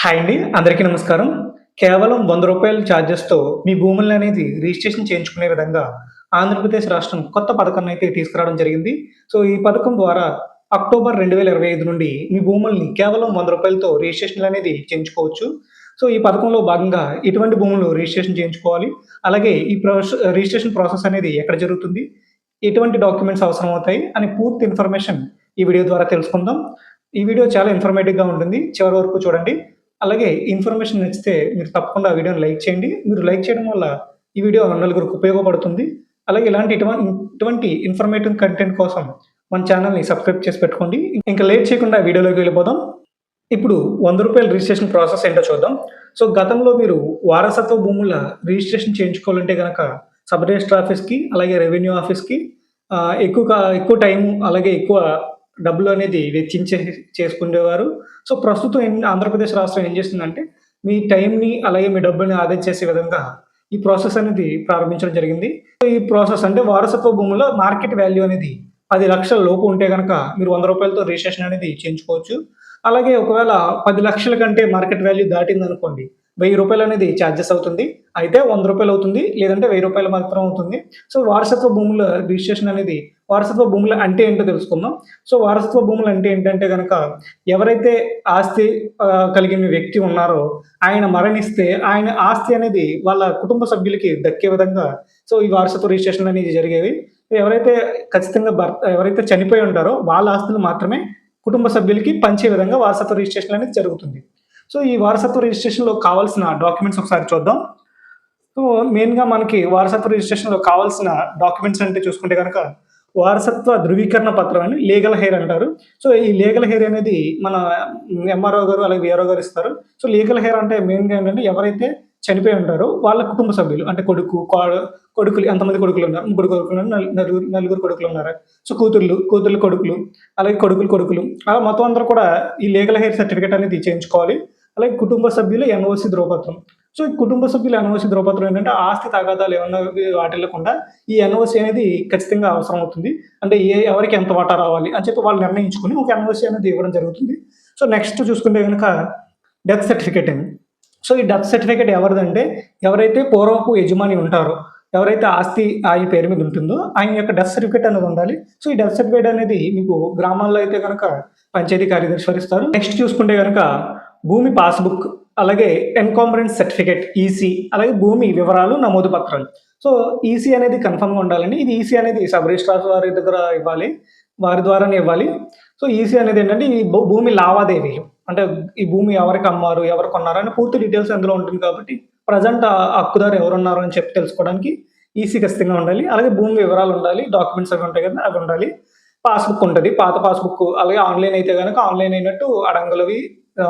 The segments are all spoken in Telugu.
హాయ్ అండి అందరికీ నమస్కారం. కేవలం వంద రూపాయల ఛార్జెస్తో మీ భూములను అనేది రిజిస్ట్రేషన్ చేయించుకునే విధంగా ఆంధ్రప్రదేశ్ రాష్ట్రం కొత్త పథకాన్ని అయితే తీసుకురావడం జరిగింది. సో ఈ పథకం ద్వారా అక్టోబర్ రెండు వేల ఇరవై ఐదు నుండి మీ భూముల్ని కేవలం వంద రూపాయలతో రిజిస్ట్రేషన్ అనేది చేయించుకోవచ్చు. సో ఈ పథకంలో భాగంగా ఎటువంటి భూములు రిజిస్ట్రేషన్ చేయించుకోవాలి. అలాగే ఈ ప్రాసెస్ రిజిస్ట్రేషన్ ప్రాసెస్ అనేది ఎక్కడ జరుగుతుంది? ఎటువంటి డాక్యుమెంట్స్ అవసరం అవుతాయి? అని పూర్తి ఇన్ఫర్మేషన్ ఈ వీడియో ద్వారా తెలుసుకుందాం. ఈ వీడియో చాలా ఇన్ఫర్మేటివ్గా ఉంటుంది. చివరి వరకు చూడండి. అలాగే ఇన్ఫర్మేషన్ నచ్చితే మీరు తప్పకుండా వీడియోని లైక్ చేయండి. మీరు లైక్ చేయడం వల్ల ఈ వీడియో నలుగురికి ఉపయోగపడుతుంది. అలాగే ఇలాంటి ఇటువంటి ఇన్ఫర్మేటివ్ కంటెంట్ కోసం మన ఛానల్ని సబ్స్క్రైబ్ చేసి పెట్టుకోండి. ఇంకా లేట్ చేయకుండా వీడియోలోకి వెళ్ళిపోదాం. ఇప్పుడు వంద రూపాయల రిజిస్ట్రేషన్ ప్రాసెస్ ఏంటో చూద్దాం. సో గతంలో మీరు వారసత్వ భూముల రిజిస్ట్రేషన్ చేయించుకోవాలంటే కనుక సబ్ రిజిస్టర్ ఆఫీస్కి అలాగే రెవెన్యూ ఆఫీస్కి ఎక్కువ ఎక్కువ టైం అలాగే ఎక్కువ డబ్బులు అనేది వెచ్చించే చేసుకునేవారు. సో ప్రస్తుతం ఏం- ఆంధ్రప్రదేశ్ రాష్ట్రం ఏం చేస్తుందంటే మీ టైంని అలాగే మీ డబ్బుల్ని ఆదా చేసే విధంగా ఈ ప్రాసెస్ అనేది ప్రారంభించడం జరిగింది. సో ఈ ప్రాసెస్ అంటే వారసత్వ భూములో మార్కెట్ వాల్యూ అనేది పది లక్షల లోపు ఉంటే కనుక మీరు వంద రూపాయలతో రిజిస్ట్రేషన్ అనేది చేయించుకోవచ్చు. అలాగే ఒకవేళ పది లక్షల కంటే మార్కెట్ వాల్యూ దాటింది అనుకోండి వెయ్యి రూపాయలు అనేది ఛార్జెస్ అవుతుంది. అయితే వంద రూపాయలు అవుతుంది లేదంటే వెయ్యి రూపాయలు మాత్రం అవుతుంది. సో వారసత్వ భూముల రిజిస్ట్రేషన్ అనేది వారసత్వ భూములు అంటే ఏంటో తెలుసుకుందాం. సో వారసత్వ భూములు అంటే ఏంటంటే కనుక ఎవరైతే ఆస్తి కలిగిన వ్యక్తి ఉన్నారో ఆయన మరణిస్తే ఆయన ఆస్తి అనేది వాళ్ళ కుటుంబ సభ్యులకి దక్కే విధంగా సో ఈ వారసత్వ రిజిస్ట్రేషన్ అనేది జరిగేవి. ఎవరైతే ఖచ్చితంగా భర్త ఎవరైతే చనిపోయి ఉంటారో వాళ్ళ ఆస్తులు మాత్రమే కుటుంబ సభ్యులకి పంచే విధంగా వారసత్వ రిజిస్ట్రేషన్ అనేది జరుగుతుంది. సో ఈ వారసత్వ రిజిస్ట్రేషన్లో కావాల్సిన డాక్యుమెంట్స్ ఒకసారి చూద్దాం. సో మెయిన్గా మనకి వారసత్వ రిజిస్ట్రేషన్లో కావాల్సిన డాక్యుమెంట్స్ అంటే చూసుకుంటే కనుక వారసత్వ ధృవీకరణ పత్రం అని లీగల్ హెయిర్ అంటారు. సో ఈ లీగల్ హెయిర్ అనేది మన ఎంఆర్ఓ గారు అలాగే విఆర్ఓ గారు ఇస్తారు. సో లీగల్ హెయిర్ అంటే మెయిన్గా ఏంటంటే ఎవరైతే చనిపోయి ఉంటారో వాళ్ళ కుటుంబ సభ్యులు అంటే కొడుకు కొడుకులు ఎంతమంది కొడుకులు ఉన్నారు? ముగ్గురు కొడుకులు ఉన్నారు నలుగురు నలుగురు కొడుకులు ఉన్నారు. సో కూతుర్లు కూతుర్లు కొడుకులు అలాగే కొడుకులు కొడుకులు. అలా మొత్తం అందరూ కూడా ఈ లీగల్ హెయిర్ సర్టిఫికేట్ అనేది చేయించుకోవాలి. అలాగే కుటుంబ సభ్యులు ఎన్ఓసి ధ్రువపత్రం సో ఈ కుటుంబ సభ్యుల ఎన్ఓసి ధ్రువపత్రం ఏంటంటే ఆస్తి తగాదాలు ఏమన్నా వాటిల్లకుండా ఈ ఎన్ఓసి అనేది ఖచ్చితంగా అవసరం అవుతుంది. అంటే ఏ ఎవరికి ఎంత వాటా రావాలి అని చెప్పి వాళ్ళు నిర్ణయించుకుని ఒక ఎన్ఓసి అనేది ఇవ్వడం జరుగుతుంది. సో నెక్స్ట్ చూసుకుంటే కనుక డెత్ సర్టిఫికేట్ అని సో ఈ డెత్ సర్టిఫికేట్ ఎవరిదంటే ఎవరైతే పూర్వపు యజమాని ఉంటారో ఎవరైతే ఆస్తి ఆయన పేరు మీద ఉంటుందో ఆయన యొక్క డెత్ సర్టిఫికేట్ అనేది ఉండాలి. సో ఈ డెత్ సర్టిఫికేట్ అనేది మీకు గ్రామాల్లో అయితే కనుక పంచాయతీ కార్యదర్శి ఇస్తారు. నెక్స్ట్ చూసుకుంటే కనుక భూమి పాస్బుక్ అలాగే ఎన్కాంబరెన్స్ సర్టిఫికేట్ ఈసీ అలాగే భూమి వివరాలు నమోదు పత్రాలు. సో ఈసీ అనేది కన్ఫర్మ్గా ఉండాలండి. ఇది ఈసీ అనేది సబ్ రిజిస్ట్రార్ వారి దగ్గర ఇవ్వాలి వారి ద్వారానే ఇవ్వాలి. సో ఈసీ అనేది ఏంటంటే ఈ భూమి లావాదేవీలు. అంటే ఈ భూమి ఎవరికి అమ్మారు ఎవరు కొన్నారు అని పూర్తి డీటెయిల్స్ అందులో ఉంటుంది కాబట్టి ప్రజెంట్ హక్కుదారు ఎవరున్నారు అని చెప్పి తెలుసుకోవడానికి ఈసీ ఖచ్చితంగా ఉండాలి. అలాగే భూమి వివరాలు ఉండాలి డాక్యుమెంట్స్ అవి ఉంటాయి కదా అవి ఉండాలి. పాస్బుక్ ఉంటుంది. పాత పాస్బుక్ అలాగే ఆన్లైన్ అయితే కనుక ఆన్లైన్ అయినట్టు అడంగులవి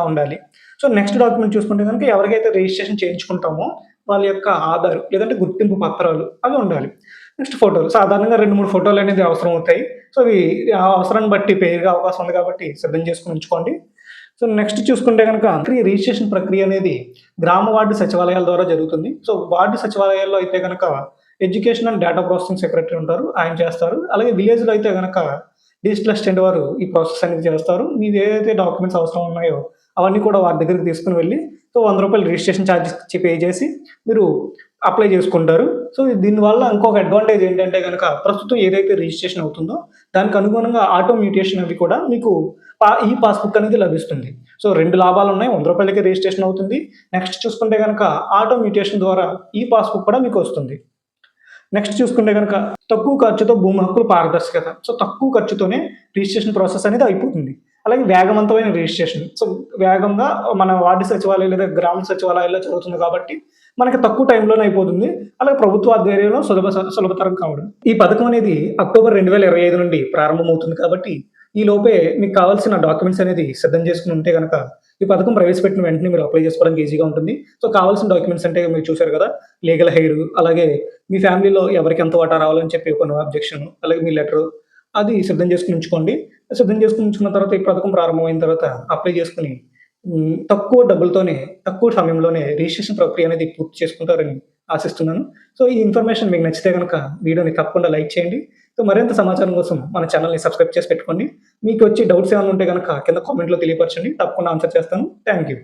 ఉండాలి. సో నెక్స్ట్ డాక్యుమెంట్ చూసుకుంటే కనుక ఎవరికైతే రిజిస్ట్రేషన్ చేయించుకుంటామో వాళ్ళ యొక్క ఆధార్ లేదంటే గుర్తింపు పత్రాలు అవి ఉండాలి. నెక్స్ట్ ఫోటోలు సాధారణంగా రెండు మూడు ఫోటోలు అనేది అవసరం అవుతాయి. సో అవి ఆ అవసరాన్ని బట్టి పేరుగా అవకాశం ఉంది కాబట్టి సిద్ధం చేసుకుని ఉంచుకోండి. సో నెక్స్ట్ చూసుకుంటే కనుక రిజిస్ట్రేషన్ ప్రక్రియ అనేది గ్రామ వార్డు సచివాలయాల ద్వారా జరుగుతుంది. సో వార్డు సచివాలయాల్లో అయితే కనుక education and data processing secretary ఉంటారు. ఆయన చేస్తారు. అలాగే విలేజ్లో అయితే కనుక డిజిటల్ అసిస్టెంట్ వారు ఈ ప్రాసెస్ అనేది చేస్తారు. మీది ఏదైతే డాక్యుమెంట్స్ అవసరం ఉన్నాయో అవన్నీ కూడా వారి దగ్గరికి తీసుకుని వెళ్ళి సో వంద రూపాయలు రిజిస్ట్రేషన్ ఛార్జెస్ పే చేసి మీరు అప్లై చేసుకుంటారు. సో దీనివల్ల ఇంకొక అడ్వాంటేజ్ ఏంటంటే కనుక ప్రస్తుతం ఏదైతే రిజిస్ట్రేషన్ అవుతుందో దానికి అనుగుణంగా ఆటో మ్యూటేషన్ అవి కూడా మీకు పా- ఈ పాస్బుక్ అనేది లభిస్తుంది. సో రెండు లాభాలు ఉన్నాయి వంద రూపాయలకి రిజిస్ట్రేషన్ అవుతుంది. నెక్స్ట్ చూసుకుంటే కనుక ఆటో మ్యూటేషన్ ద్వారా ఈ పాస్బుక్ కూడా మీకు వస్తుంది. నెక్స్ట్ చూసుకుంటే కనుక తక్కువ ఖర్చుతో భూమి హక్కులు పారదర్శకత. సో తక్కువ ఖర్చుతోనే రిజిస్ట్రేషన్ ప్రాసెస్ అనేది అయిపోతుంది. అలాగే వేగవంతమైన రిజిస్ట్రేషన్ సో వేగంగా మన వార్డు సచివాలయం లేదా గ్రామ సచివాలయాల్లో జరుగుతుంది కాబట్టి మనకి తక్కువ టైంలోనే అయిపోతుంది. అలాగే ప్రభుత్వ ఆధ్వర్యంలో సులభ సులభతరం కావడం. ఈ పథకం అనేది అక్టోబర్ రెండు వేల ఇరవై ఐదు నుండి ప్రారంభమవుతుంది కాబట్టి ఈ లోపే మీకు కావాల్సిన డాక్యుమెంట్స్ అనేది సిద్ధం చేసుకుని ఉంటే కనుక ఈ పథకం ప్రవేశపెట్టిన వెంటనే మీరు అప్లై చేసుకోవడానికి ఈజీగా ఉంటుంది. సో కావాల్సిన డాక్యుమెంట్స్ అంటే మీరు చూశారు కదా లీగల్ హెయిర్ అలాగే మీ ఫ్యామిలీలో ఎవరికి ఎంత వాటా రావాలని చెప్పి కొన్ని అబ్జెక్షన్ అలాగే మీ లెటర్ అది సిద్ధం చేసుకుని ఉంచుకోండి. సిద్ధం చేసుకుంటున్న తర్వాత ఈ పథకం ప్రారంభమైన తర్వాత అప్లై చేసుకుని తక్కువ డబ్బులతోనే తక్కువ సమయంలోనే రిజిస్ట్రేషన్ ప్రక్రియ అనేది పూర్తి చేసుకుంటారని ఆశిస్తున్నాను. సో ఈ ఇన్ఫర్మేషన్ మీకు నచ్చితే కనుక వీడియోని తప్పకుండా లైక్ చేయండి. సో మరింత సమాచారం కోసం మన ఛానల్ని సబ్స్క్రైబ్ చేసి పెట్టుకోండి. మీకు వచ్చి డౌట్స్ ఏమైనా ఉంటే కనుక కింద కామెంట్లో తెలియపరచండి. తప్పకుండా ఆన్సర్ చేస్తాను. Thank you